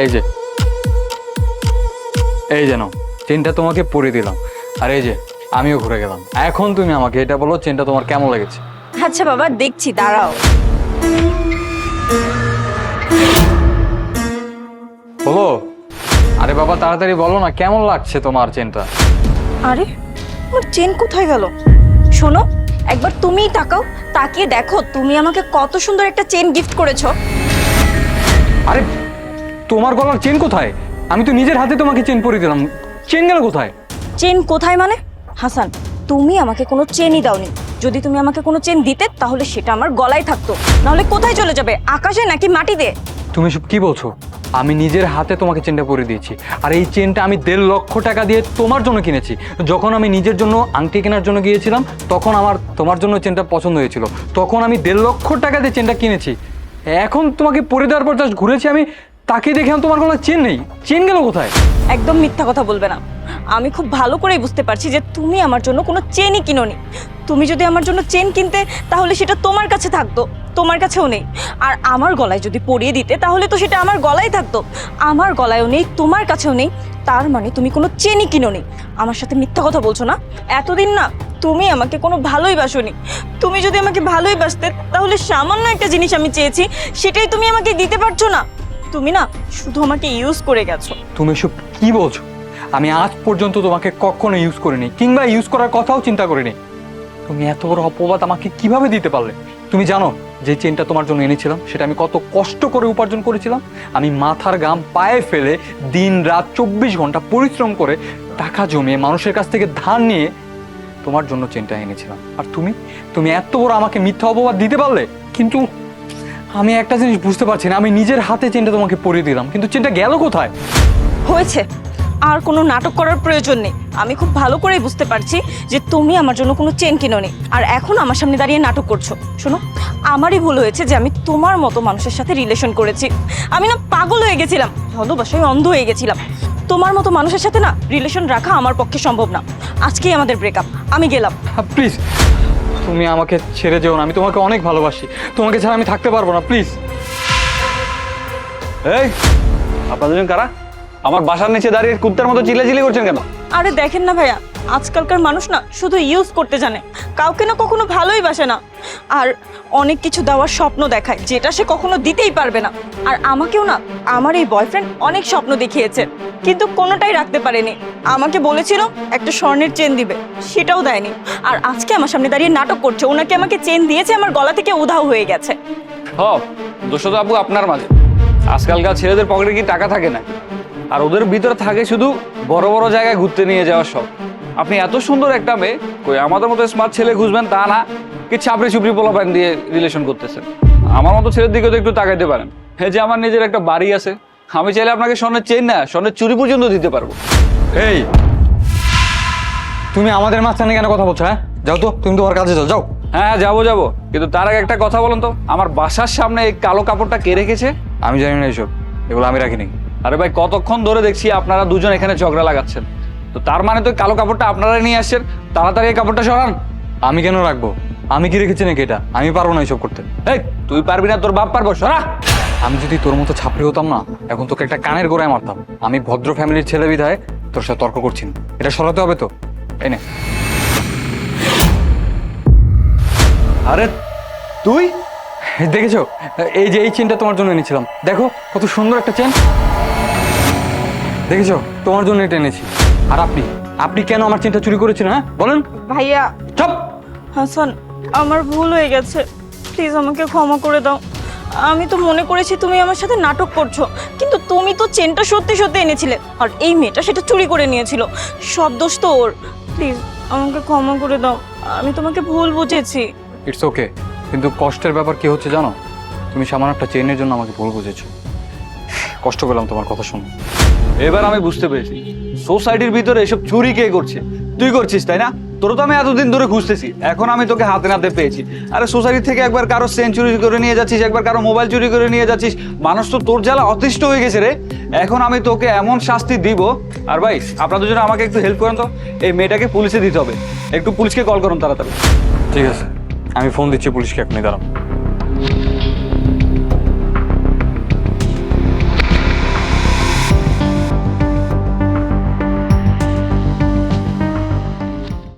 এই যে। এই যেন চেনটা তোমাকে পরে দিলাম। আর এই যে আমিও ঘুরে গেলাম। এখন তুমি আমাকে এটা বলো চেনটা তোমার কেমন লেগেছে? আচ্ছা বাবা দেখছি দাঁড়াও। বলো। আরে বাবা তাড়াতাড়ি বলো না কেমন লাগছে তোমার চেনটা? আরে আমার চেন কোথায় গেল? শোনো একবার তুমিই তাকাও তাকিয়ে দেখো তুমি আমাকে কত সুন্দর একটা চেন গিফট করেছ। আরে তোমার গলার চেন কোথায়? আমি তো নিজের হাতে তোমাকে চেন পরিয়ে দিলাম। চেন গেল কোথায়? চেন কোথায় মানে? হাসান তুমি আমাকে কোনো চেনই দাওনি। যদি তুমি আমাকে কোনো চেন দিতে তাহলে সেটা আমার গলায় থাকতো। নাহলে কোথায় চলে যাবে? আকাশে নাকি মাটিতে? তুমি সব কি বলছো? আমি নিজের হাতে তোমাকে চেনটা পরিয়ে দিয়েছি। আর এই চেনটা আমি দেড় লক্ষ টাকা দিয়ে তোমার জন্য কিনেছি। যখন আমি নিজের জন্য আংটি কেনার জন্য গিয়েছিলাম তখন আমার তোমার জন্য চেনটা পছন্দ হয়েছিল। তখন আমি দেড় লক্ষ টাকা দিয়ে চেনটা কিনেছি। এখন তোমাকে পরে দেওয়ার পর জাস্ট ঘুরেছি আমি তাকে দেখে তোমার কোনো চেন নেই। চেন গেল কোথায়? একদম মিথ্যা কথা বলবে না। আমি খুব ভালো করেই বুঝতে পারছি যে তুমি আমার জন্য কোনো চেনই কিনোনি। তুমি যদি আমার জন্য চেন কিনতে, তাহলে সেটা তোমার কাছে থাকতো, তোমার কাছেও নেই। আর আমার গলায় যদি পরিয়ে দিতে, তাহলে তো সেটা আমার গলায় থাকতো। আমার গলায়ও নেই, তোমার কাছেও নেই। তার মানে তুমি কোনো চেনই কিনোনি। আমার সাথে মিথ্যা কথা বলছো না? এতদিন না তুমি আমাকে কোনো ভালোই বাসনি। তুমি যদি আমাকে ভালোই বাসতে, তাহলে সামান্য একটা জিনিস আমি চেয়েছি, সেটাই তুমি আমাকে দিতে পারছ না। তুমি না শুধু আমাকে ইউজ করে গেছো। তুমি সব কি বলছো? আমি আজ পর্যন্ত তোমাকে কখনো ইউজ করিনি, কিংবা ইউজ করার কথাও চিন্তা করিনি। তুমি এত বড় অপবাদ আমাকে কীভাবে দিতে পারলে? তুমি জানো, যে চেনটা তোমার জন্য এনেছিলাম, সেটা আমি কত কষ্ট করে উপার্জন করেছিলাম। আমি মাথার গাম পায়ে ফেলে দিন রাত চব্বিশ ঘণ্টা পরিশ্রম করে টাকা জমিয়ে মানুষের কাছ থেকে ধার নিয়ে তোমার জন্য চেনটা এনেছিলাম। আর তুমি তুমি এত বড় আমাকে মিথ্যা অপবাদ দিতে পারলে? কিন্তু আমি একটা জিনিস বুঝতে পারছি না আমি নিজের হাতে চেনটা তোমাকে পরিয়ে দিলাম কিন্তু চেনটা গেল কোথায়? হয়েছে। আর কোনো নাটক করার প্রয়োজন নেই। আমি খুব ভালো করেই বুঝতে পারছি যে তুমি আমার জন্য কোনো চেন কিনোনি। আর এখন আমার সামনে দাঁড়িয়ে নাটক করছ। শোনো আমারই ভুল হয়েছে যে আমি তোমার মতো মানুষের সাথে রিলেশন করেছি। আমি না পাগল হয়ে গেছিলাম। ভালোবাসায় অন্ধ হয়ে গেছিলাম। তোমার মতো মানুষের সাথে না রিলেশন রাখা আমার পক্ষে সম্ভব না। আজকেই আমাদের ব্রেকআপ আমি গেলাম। প্লিজ তুমি আমাকে ছেড়ে যেও না আমি তোমাকে অনেক ভালোবাসি। তোমাকে ছাড়া আমি থাকতে পারব না প্লিজ। এই আপনাদের দুজন কারা? আমার বাসার নিচে দাঁড়িয়ে কুত্তার মতো চিল্লাচিল্লি করছেন কেন? আরে দেখেন না ভাইয়া আজকালকার মানুষ না শুধু ইউজ করতে জানে। কাউকে না কখনো ভালোই বাসে না। আর অনেক কিছু দেওয়ার স্বপ্ন দেখায়, যেটা সে কখনো দিতেই পারবে না। আর আমাকেও না, আমার এই বয়ফ্রেন্ড অনেক স্বপ্ন দেখিয়েছে, কিন্তু কোনোটাই রাখতে পারেনি। আমাকে বলেছিল, একটা স্বর্ণের চেন দিবে, সেটাও দেয়নি। আর আজকে আমার সামনে দাঁড়িয়ে নাটক করছে, ওনাকে আমাকে চেন দিয়েছে, আমার গলা থেকে উধাও হয়ে গেছে। হ আপু আপনার মাঝে। আজকালকার ছেলেদের পকেটে কি টাকা থাকে না? আর ওদের ভিতরে থাকে শুধু বড় বড় জায়গায় ঘুরতে নিয়ে যাওয়ার সব। আপনি এত সুন্দর একটা মেয়ে, কই আমাদের মতো স্মার্ট ছেলে খুঁজবেন তা না? কি ছাপড়ি চুপড়ি পোলা প্যান দিয়ে রিলেশন করতেছেন? আমার মতো ছেলের দিকে তো একটু তাকাইতে পারেন। হ্যাঁ যে আমার নিজের একটা বাড়ি আছে আমি চাইলে আপনাকে স্বর্ণের চেন না স্বর্ণের চুরি পর্যন্ত দিতে পারব। এই তুমি আমাদের মাঝখানে কেন কথা বলছো হ্যাঁ? যাও তো তুমি তোমার কাজে যাও যাও। হ্যাঁ যাব যাব। কিন্তু তার আগে একটা কথা বলুন তো আমার বাসার সামনে এই কালো কাপড়টা কে রেখেছে? আমি জানি না এইসব এগুলো আমি রাখিনি। আরে ভাই কতক্ষণ ধরে দেখছি আপনারা দুজন এখানে ঝগড়া লাগাচ্ছেন? তো তার মানে তো কালো কাপড়টা আপনারাই নিয়ে আসছেন তাড়াতাড়ি এই কাপড়টা সরান। আমি কেন রাখব? আমি কি রেখেছি নাকি এটা? আমি পারব না এইসব করতে। এই তুই পারবি না তোর বাপ পারব সরা! আমি যদি তোর মতো ছাপড়ি হতাম না এখন তোকে একটা কানের গোড়ায় মারতাম। আমি ভদ্র ফ্যামিলির ছেলে বিধায় তোর সাথে তর্ক করছি না। এটা সরাতে হবে তো। এই নে। আরে তুই? দেখেছ? এই যে এই চেনটা তোমার জন্য এনেছিলাম। দেখো কত সুন্দর একটা চেন। দেখেছ? তোমার জন্য এটা এনেছি। আর আপনি? আপনি কেন আমার চেনটা চুরি করেছেন হ্যাঁ? বলেন। ভাইয়া। চপ! হাসান আমার ভুল হয়ে গেছে। প্লিজ আমাকে ক্ষমা করে দাও। আমি তো মনে করেছি তুমি আমার সাথে নাটক করছ কিন্তু তুমি তো চেনটা সত্যি সত্যি এনেছিলে আর এই মেয়েটা সেটা চুরি করে নিয়েছিল। সব দোষ তো ওর। প্লিজ আমাকে ক্ষমা করে দাও। আমি তোমাকে ভুল বুঝেছি। ইটস ওকে কিন্তু কষ্টের ব্যাপার কি হচ্ছে জানো? তুমি সামান্য একটা চেনের জন্য আমাকে ভুল বুঝেছ। কষ্ট পেলাম তোমার কথা শুনে। এবার আমি বুঝতে পেরেছি। সোসাইটির ভিতরে এসব চুরি কে করছে? তুই করছিস তাই না? তোর তো আমি এতদিন ধরে খুঁজতেছি। এখন আমি তোকে হাতে নাতে পেয়েছি। আরে সোসাইটি থেকে একবার কারও সেন চুরি করে নিয়ে যাচ্ছিস, একবার কারও মোবাইল চুরি করে নিয়ে যাচ্ছিস, মানুষ তো তোর জ্বালা অতিষ্ঠ হয়ে গেছে রে। এখন আমি তোকে এমন শাস্তি দিব। আর ভাই, আপনার দুজনে আমাকে একটু হেল্প করেন তো। এই মেয়েটাকে পুলিশে দিতে হবে। একটু পুলিশকে কল করুন তাড়াতাড়ি। ঠিক আছে। আমি ফোন দিচ্ছি পুলিশকে এখনই দাঁড়াও।